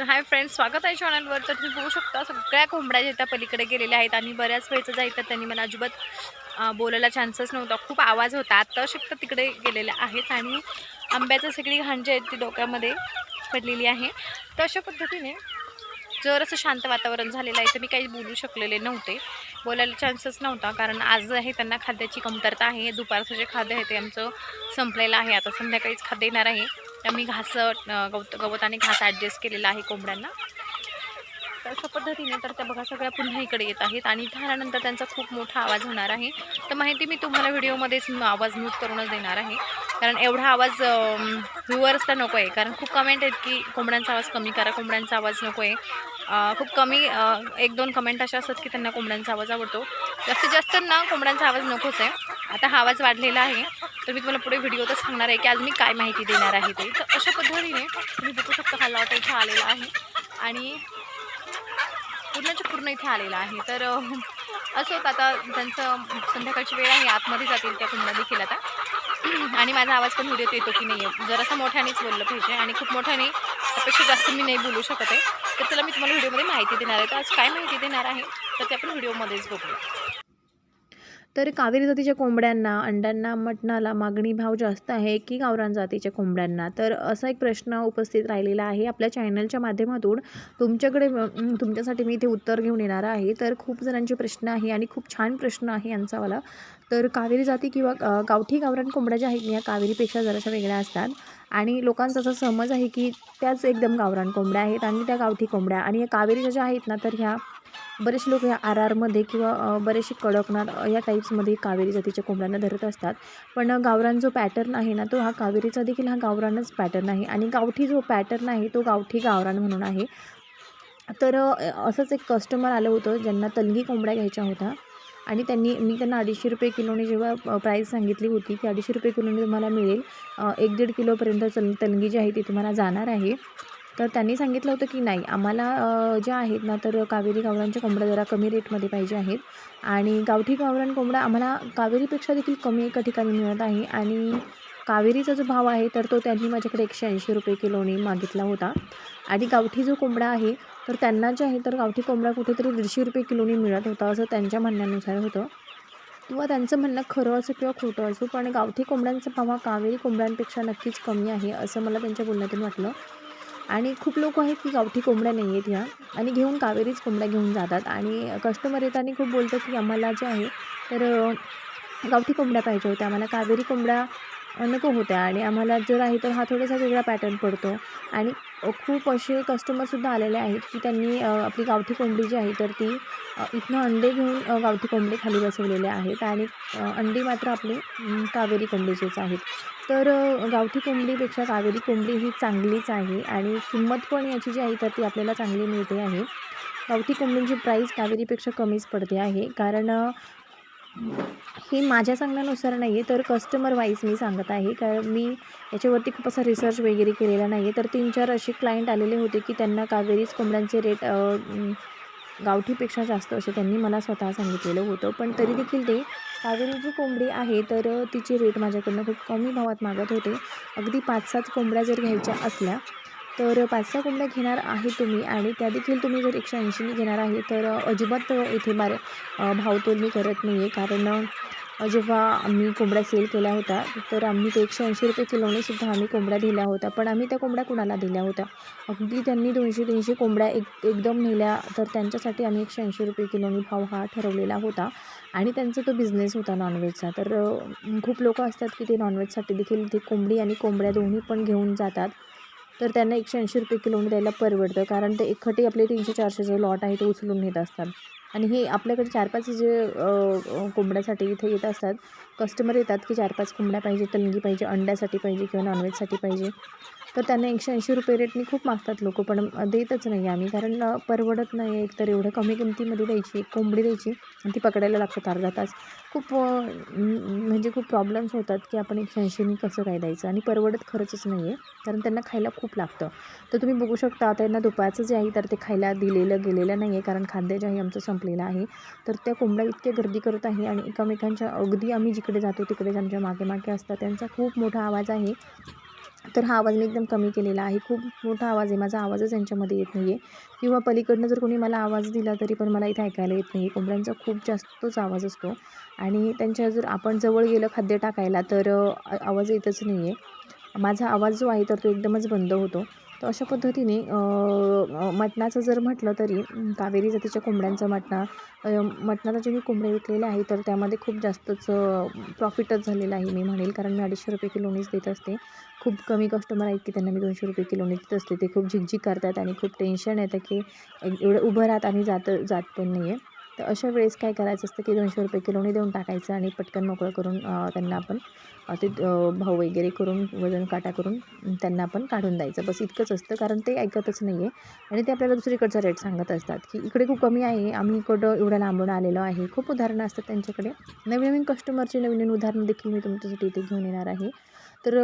तर hi friends स्वागत आहे चॅनलवर तर तुम्ही बघू शकता सगळ्या कोंबड्या ज्या त्या पलीकडे गेलेल्या आहेत आणि बऱ्याच वेळचं जायचं त्यांनी मला अजिबात बोलायला चान्सच नव्हता. खूप आवाज होता. आत्ता शक्त तिकडे गेलेल्या आहेत आणि आंब्याचं सगळी घाण जी आहे ती डोक्यामध्ये पडलेली आहे. तर अशा पद्धतीने जर असं शांत वातावरण झालेलं आहे. तर मी काही बोलू शकलेले नव्हते. बोलायला चान्सच नव्हता. कारण आज आहे त्यांना खाद्याची कमतरता आहे. दुपारचं जे खाद्य आहे ते आमचं संपलेलं आहे. आता संध्याकाळीच खाद्य येणार आहे. तर मी घास गवत गवत आणि घास ॲडजस्ट केलेला आहे कोंबड्यांना. तर अशा पद्धतीने तर त्या बघा सगळ्या पुन्हा इकडे येत आहेत आणि झाल्यानंतर त्यांचा खूप मोठा आवाज होणार आहे. तर माहिती मी तुम्हाला व्हिडिओमध्येच आवाज म्यूट करूनच देणार आहे. कारण एवढा आवाज व्ह्युअर्सला नको आहे कारण खूप कमेंट आहेत की कोंबड्यांचा आवाज कमी करा कोंबड्यांचा आवाज नको आहे खूप कमी एक दोन कमेंट अशा असतात की त्यांना कोंबड्यांचा आवाज आवडतो. जास्तीत जास्त ना कोंबड्यांचा आवाज नकोच आहे. आता हा आवाज वाढलेला आहे. तर मी तुम्हाला पुढे व्हिडिओतच सांगणार आहे की आज मी काय माहिती देणार आहे ते. तर अशा पद्धतीने तुम्ही बघू शकता हा लॉट इथे आलेला आहे. आणि पूर्णच्या पूर्ण इथे आलेला आहे. तर असं होतं आता त्यांचं संध्याकाळची वेळ आहे आतमध्ये जातील त्या कुंडा देखील आता. आणि माझा आवाज पण व्हिडिओत येतो की नाही आहे जरासा मोठ्यानेच बोललं पाहिजे आणि खूप मोठ्याने अपेक्षा जास्त मी नाही बोलू शकत आहे. तर चला मी तुम्हाला व्हिडिओमध्ये माहिती देणार आहे. तर आज काय माहिती देणार आहे? तर ते आपण व्हिडिओमध्येच बघूया. तर कावेरी जातीच्या कोंबड्यांना अंड्यांना मटणाला मागणी भाव जास्त आहे की गावरान जातीच्या कोंबड्यांना? तर असा एक प्रश्न उपस्थित राहिलेला आहे आपल्या चॅनलच्या माध्यमातून. तुमच्याकडे तुमच्यासाठी मी इथे उत्तर घेऊन येणार आहे. तर खूप जणांचे प्रश्न आहे आणि खूप छान प्रश्न आहे यांचावाला. तर कावेरी जाती किंवा गावठी गावरान कोंबड्या ज्या आहेत या कावेरीपेक्षा जराशा वेगळ्या असतात. आणि लोकांचा असा समज आहे की त्याच एकदम गावरान कोंबड्या आहेत आणि त्या गावठी कोंबड्या. आणि या कावेरीच्या ज्या आहेत ना तर ह्या बरेचसे लोक या आर आरमध्ये किंवा बरेचसे कडकनाथ या टाईप्समध्ये कावेरी जातीच्या कोंबड्यांना धरत असतात. पण गावरान जो पॅटर्न आहे ना तो हा कावेरीचा देखील हा गावरानच पॅटर्न आहे. आणि गावठी जो पॅटर्न आहे तो गावठी गावरान म्हणून आहे. तर असंच एक कस्टमर आलं होतं ज्यांना तलगी कोंबड्या घ्यायच्या होत्या. आणि त्यांनी मी त्यांना अडीचशे रुपये किलोने जेव्हा प्राईस सांगितली होती की अडीचशे रुपये किलोने तुम्हाला मिळेल. एक दीड किलोपर्यंत चल तलगी जी आहे ती तुम्हाला जाणार आहे. तर त्यांनी सांगितलं होतं की नाही आम्हाला ज्या आहेत ना तर कावेरी गावरांच्या कोंबड्या जरा कमी रेटमध्ये पाहिजे आहेत. आणि गावठी गावरान कोंबडा आम्हाला कावेरीपेक्षा देखील कमी एका ठिकाणी मिळत आहे. आणि कावेरीचा जो भाव आहे तर तो त्यांनी माझ्याकडे एकशे ऐंशी रुपये किलोने मागितला होता. आणि गावठी जो कोंबडा आहे तर त्यांना जे आहे तर गावठी कोंबडा कुठेतरी दीडशे रुपये किलोने मिळत होता असं त्यांच्या म्हणण्यानुसार होतं. किंवा त्यांचं म्हणणं खरं असो किंवा खोटं असो पण गावठी कोंबड्यांचा भाव हा कावेरी कोंबड्यांपेक्षा नक्कीच कमी आहे असं मला त्यांच्या बोलण्यातून वाटलं. आणि खूप लोक आहेत की गावठी कोंबड्या नाही आहेत ह्या. आणि घेऊन कावेरीच कोंबड्या घेऊन जातात. आणि कस्टमर येताना खूप बोलतात की आम्हाला जे आहे तर गावठी कोंबड्या पाहिजे होत्या. आम्हाला कावेरी कोंबड्या नको होत्या आणि आम्हाला जर आहे तर हा थोडासा वेगळा पॅटर्न पडतो. आणि खूप असे कस्टमरसुद्धा आलेले आहेत की त्यांनी आपली गावठी कोंबडी जी आहे तर ती इथनं अंडे घेऊन गावठी कोंबडी खाली बसवलेले आहेत आणि अंडी मात्र आपले कावेरी कोंबडीचेच आहेत. तर गावठी कोंबडीपेक्षा कावेरी कोंबडी ही चांगलीच आहे आणि किंमत पण याची जी आहे तर ती आपल्याला चांगली मिळते आहे. गावठी कोंबडींची प्राईस कावेरीपेक्षा कमीच पडते आहे. कारण हे माझ्या सांगण्यानुसार नाही आहे तर कस्टमर वाईज मी सांगत आहे. कारण मी याच्यावरती खूप असा रिसर्च वगैरे केलेला नाही आहे तर तीन चार असे क्लायंट आलेले होते की त्यांना कावेरीच कोंबड्यांचे रेट गावठीपेक्षा जास्त असे त्यांनी मला स्वतः सांगितलेलं होतं. पण तरी देखील ते कावेरी जी कोंबडी आहे तर तिचे तिची रेट माझ्याकडनं खूप कमी भावात मागत होते. अगदी पाच सात कोंबड्या जर घ्यायच्या असल्या तर पाच सहा कोंबड्या घेणार आहे तुम्ही आणि त्या देखील तुम्ही जर एकशे ऐंशीने घेणार आहे तर अजिबात इथे बार भाव भावतोल मी करत नाही आहे कारण जेव्हा आम्ही कोंबड्या सेल केल्या होत्या तर आम्ही ते एकशे ऐंशी रुपये किलोने सुद्धा आम्ही कोंबड्या दिल्या होत्या. पण आम्ही त्या कोंबड्या कुणाला दिल्या होत्या? अगदी त्यांनी दोनशे तीनशे कोंबड्या एक एकदम नेल्या तर त्यांच्यासाठी आम्ही एकशे ऐंशी रुपये किलोने भाव हा ठरवलेला होता. आणि त्यांचा तो बिझनेस होता नॉनव्हेजचा तर खूप लोक असतात की ते नॉनव्हेजसाठी देखील ते कोंबडी आणि कोंबड्या दोन्ही पण घेऊन जातात. तर त्यांना एकशे ऐंशी रुपये किलोने द्यायला परवडतं कारण ते एकखटी आपले तीनशे चारशे जो लॉट आहे ते उचलून नेत असतात. आणि हे आपल्याकडे चार पाच जे कोंबड्यासाठी इथे येत असतात कस्टमर येतात की चार पाच कोंबड्या पाहिजे तलंगी पाहिजे अंड्यासाठी पाहिजे किंवा नॉनव्हेजसाठी पाहिजे. तर त्यांना एकशे ऐंशी रुपये रेटनी खूप मागतात लोक पण देतच नाही आम्ही. कारण परवडत नाही एक तर एवढं कमी किमतीमध्ये द्यायची एक कोंबडी द्यायची आणि ती पकडायला लागतात अर्धा तास. खूप म्हणजे खूप प्रॉब्लेम्स होतात की आपण एकशे ऐंशीनी कसं काय द्यायचं? आणि परवडत खरंच नाही आहे कारण त्यांना खायला खूप लागतं. तर तुम्ही बघू शकता त्यांना दुपारचं जे आहे तर ते खायला दिलेलं गेलेलं नाही आहे कारण खाद्य जे आहे आमचं संपलेलं आहे. तर त्या कोंबड्या इतक्या गर्दी करत आहे आणि एकमेकांच्या अगदी आम्ही जिकडे जातो तिकडे आमच्या मागे मागे असतात त्यांचा खूप मोठा आवाज आहे. तर हा आवाज मी एकदम कमी केलेला आहे. खूप मोठा आवाज आहे. माझा आवाजच यांच्यामध्ये येत नाही आहे किंवा पलीकडनं जर कोणी मला आवाज दिला तरी पण मला इथे ऐकायला येत नाही कोंबड्यांचा खूप जास्तच आवाज असतो. आणि त्यांच्या जर आपण जवळ गेलं खाद्य टाकायला तर आवाज येतच नाही आहे माझा आवाज जो आहे तर तो एकदमच बंद होतो. तर अशा पद्धतीने मटणाचं जर म्हटलं तरी कावेरी जातीच्या कोंबड्यांचा मटणा मटणाचं मटणाला जे मी कोंबडे विकलेले आहे तर त्यामध्ये खूप जास्तच प्रॉफिटच झालेलं आहे मी म्हणेल. कारण मी अडीचशे रुपये किलोनीच देत असते. खूप कमी कस्टमर आहेत की त्यांना मी दोनशे रुपये किलोनी देत असते. ते खूप झिकझिक करतात आणि खूप टेन्शन येतं की एवढं उभं राहत आणि जात जात पण नाही आहे तर अशा वेळेस काय करायचं असतं की दोनशे रुपये किलोने देऊन टाकायचं आणि पटकन मोकळं करून त्यांना आपण ते भाव वगैरे करून वजन काटा करून त्यांना आपण काढून द्यायचं. बस इतकंच असतं कारण ते ऐकतच नाही आहे आणि ते आपल्याला दुसरीकडचा रेट सांगत असतात की इकडे खूप कमी आहे आम्ही इकडं एवढं लांबून आलेलो आहे. खूप उदाहरणं असतात त्यांच्याकडे. नवीन नवीन कस्टमरची नवीन नवीन उदाहरणं देखील मी तुमच्यासाठी इथे घेऊन येणार आहे. तर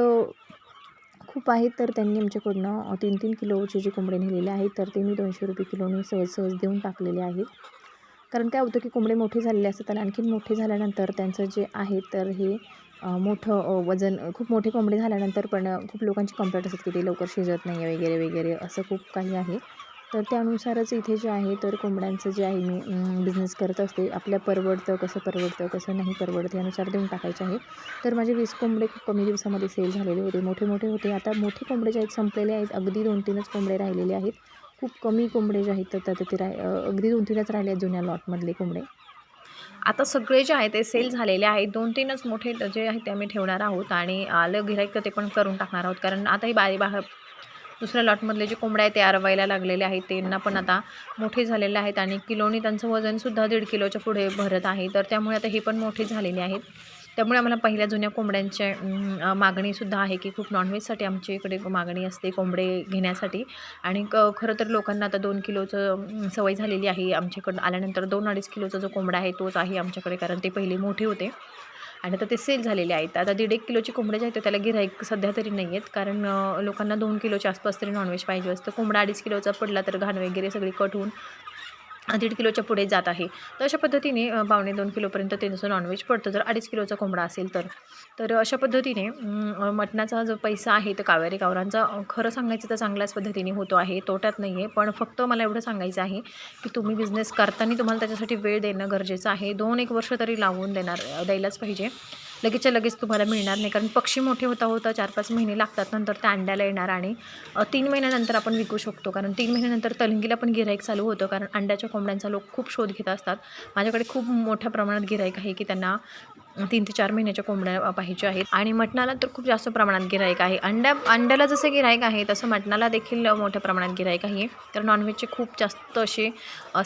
खूप आहेत तर त्यांनी आमच्याकडनं तीन तीन किलोचे जे कोंबडे नेलेले आहेत तर ते मी दोनशे रुपये किलोने सहज सहज देऊन टाकलेले आहेत. कारण काय होतं की कोंबडे मोठे झालेले असतात आणि आणखीन मोठे झाल्यानंतर त्यांचं जे आहे तर हे मोठं वजन खूप मोठे कोंबडे झाल्यानंतर पण खूप लोकांची कंप्लेंट असतात की ते लवकर शिजत नाही आहे वगैरे वगैरे असं खूप काही आहे. तर त्यानुसारच इथे जे आहे तर कोंबड्यांचं जे आहे मी बिझनेस करत असते. आपल्या परवडतं कसं परवडतं कसं नाही परवडतं यानुसार देऊन टाकायचे आहे. तर माझे वीस कोंबडे खूप कमी दिवसामध्ये सेल झालेले होते. मोठे मोठे होते. आता मोठे कोंबडे जे आहेत संपलेले आहेत. अगदी दोन तीनच कोंबडे राहिलेले आहेत. खूप कमी कोंबडे जे आहेत तर ते राह अगदी दोन तीनच राहिले आहेत जुन्या लॉटमधले कोंबडे. आता सगळे जे आहे ते सेल झालेले आहेत. दोन तीनच मोठे जे आहेत ते आम्ही ठेवणार आहोत आणि आलं गिराईक ते पण करून टाकणार आहोत. कारण आता ही बारी बाहेर दुसऱ्या लॉटमधले जे कोंबड्या आहेत ते अरवायला लागलेले आहेत. त्यांना पण आता मोठे झालेले आहेत आणि किलोनी त्यांचं वजनसुद्धा दीड किलोच्या पुढे भरत आहे. तर त्यामुळे आता हे पण मोठे झालेले आहेत. त्यामुळे आम्हाला पहिल्या जुन्या कोंबड्यांच्या मागणीसुद्धा आहे की खूप नॉनव्हेजसाठी आमच्या इकडे मागणी असते कोंबडे घेण्यासाठी. आणि क खरं तर लोकांना आता दोन किलोचं सवय झालेली आहे. आमच्याकडं आल्यानंतर दोन अडीच किलोचा जो कोंबडा आहे तोच आहे आमच्याकडे कारण ते पहिले मोठे होते. आणि आता ते सेल झालेले आहेत. आता दीड एक किलोचे कोंबडे जे आहेत त्याला गिराईक सध्या तरी नाही आहेत. कारण लोकांना दोन किलोच्या आसपास तरी नॉनव्हेज पाहिजे असतं. कोंबडा अडीच किलोचा पडला तर घाण वगैरे सगळी कट होऊन दीड किलोच्या पुढे जात आहे. तर अशा पद्धतीने पावणे दोन किलोपर्यंत त्यांचं नॉनव्हेज पडतं. जर अडीच किलोचा कोंबडा असेल तर. तर अशा पद्धतीने मटणाचा जो पैसा आहे तो कावेरी गावरांचा खरं सांगायचं तर चांगल्याच पद्धतीने होतो आहे. तोट्यात नाही आहे पण फक्त मला एवढं सांगायचं आहे की तुम्ही बिझनेस करताना तुम्हाला त्याच्यासाठी वेळ देणं गरजेचं आहे. दोन एक वर्ष तरी लावून देणार द्यायलाच पाहिजे. लगेचच्या लगेच तुम्हाला मिळणार नाही. कारण पक्षी मोठे होता होता चार पाच महिने लागतात नंतर त्या अंड्याला येणार आणि तीन महिन्यानंतर आपण विकू शकतो. कारण तीन महिन्यानंतर तलंगीला पण गिराईक चालू होतं. कारण अंड्याच्या कोंबड्यांचा लोक खूप शोध घेत असतात. माझ्याकडे खूप मोठ्या प्रमाणात गिराईक आहे की त्यांना तीन ते चार महिन्याच्या कोंबड्या पाहिजे आहेत. आणि मटणाला तर खूप जास्त प्रमाणात गिरायक आहे. अंड्या अंड्याला जसं गिरायक आहे तसं मटणाला देखील मोठ्या प्रमाणात गिरायक आहे. तर नॉनव्हेजचे खूप जास्त असे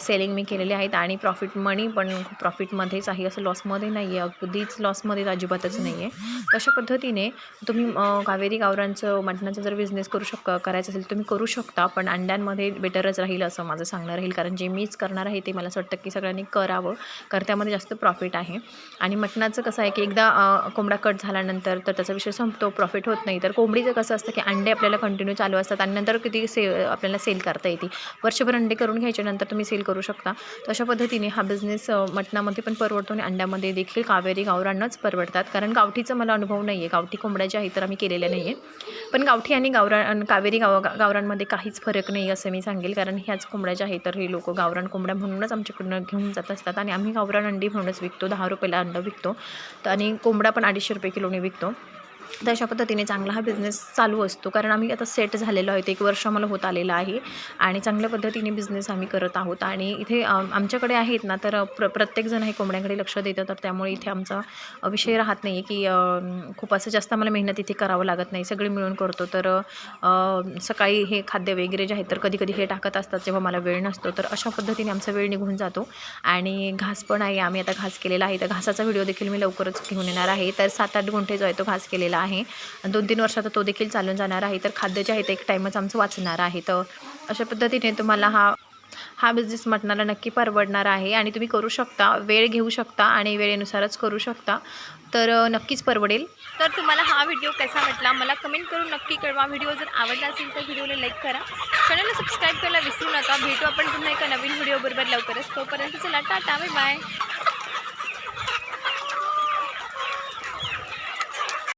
सेलिंग मी केलेले आहेत. आणि प्रॉफिट मनी पण खूप प्रॉफिटमध्येच आहे. असं लॉसमध्ये नाही आहे अगदीच लॉसमध्ये अजिबातच नाही आहे तशा पद्धतीने तुम्ही कावेरी गावरांचं मटणाचा जर बिझनेस करू शक करायचं असेल तुम्ही करू शकता. पण अंड्यांमध्ये बेटरच राहील असं माझं सांगणं राहील. कारण जे मीच करणार आहे ते मला असं वाटतं की सगळ्यांनी करावं. कारण त्यामध्ये जास्त प्रॉफिट आहे. आणि मटणाचं कसं आहे की एकदा कोंबडा कट झाल्यानंतर तर त्याचा विषय संपतो प्रॉफिट होत नाही. तर कोंबडीचं कसं असतं की अंडे आपल्याला कंटिन्यू चालू असतात आणि नंतर किती से आपल्याला सेल करता येते. वर्षभर अंडे करून घ्यायचे नंतर तुम्ही सेल करू शकता. तर अशा पद्धतीने हा बिझनेस मटणामध्ये पण परवडतो आणि अंड्यामध्ये देखील कावेरी गावरानच परवडतात. कारण गावठीचा मला अनुभव नाही आहे गावठी कोंबड्या ज्या आहेत तर आम्ही केलेल्या नाही आहे पण गावठी आणि गावरान कावेरी गाव गावरांमध्ये काहीच फरक नाही असं मी सांगेल. कारण ह्याच कोंबड्या ज्या आहेत तर हे लोक गावरान कोंबड्या म्हणूनच आमच्याकडनं घेऊन जात असतात आणि आम्ही गावरान अंडी म्हणूनच विकतो. दहा रुपयाला अंडं विकतो. तर आणि कोंबडा पण अडीचशे रुपये किलोने विकतो. तर अशा पद्धतीने चांगला हा बिझनेस चालू असतो. कारण आम्ही आता सेट झालेलो आहोत. एक वर्ष आम्हाला होत आलेलं आहे. आणि चांगल्या पद्धतीने बिझनेस आम्ही करत आहोत. आणि इथे आमच्याकडे आहेत ना तर प्र प्रत्येकजण हे कोंबड्यांकडे लक्ष देतं. तर त्यामुळे इथे आमचा विषय राहत नाही की खूप असं जास्त आम्हाला मेहनत इथे करावं लागत नाही. सगळे मिळून करतो. तर सकाळी हे खाद्य वगैरे जे आहेत तर कधी कधी हे टाकत असतात जेव्हा मला वेळ नसतो. तर अशा पद्धतीने आमचा वेळ निघून जातो. आणि घास पण आहे. आम्ही आता घास केलेला आहे. तर घासाचा व्हिडिओ देखील मी लवकरच घेऊन येणार आहे. तर सात आठ गुंठे जो आहे तो घास केलेला आहे. आणि दोन तीन वर्षात तो देखील चालून जाणार आहे. तर खाद्य जे आहे ते एक टाईमच आमचं वाचणार आहे. तर अशा पद्धतीने तुम्हाला हा हा बिझनेस म्हटणारा नक्की परवडणार आहे. आणि तुम्ही करू शकता वेळ घेऊ शकता आणि वेळेनुसारच करू शकता. तर नक्कीच परवडेल. तर तुम्हाला हा व्हिडिओ कसा वाटला? मला कमेंट करून नक्की कळवा. व्हिडिओ जर आवडला असेल तर व्हिडिओला लाईक करा. चॅनलला सबस्क्राईब करायला विसरू नका. भेटू आपण पुन्हा एका नवीन व्हिडिओ बरोबर लवकरच. तोपर्यंत चला टाटा. Bye bye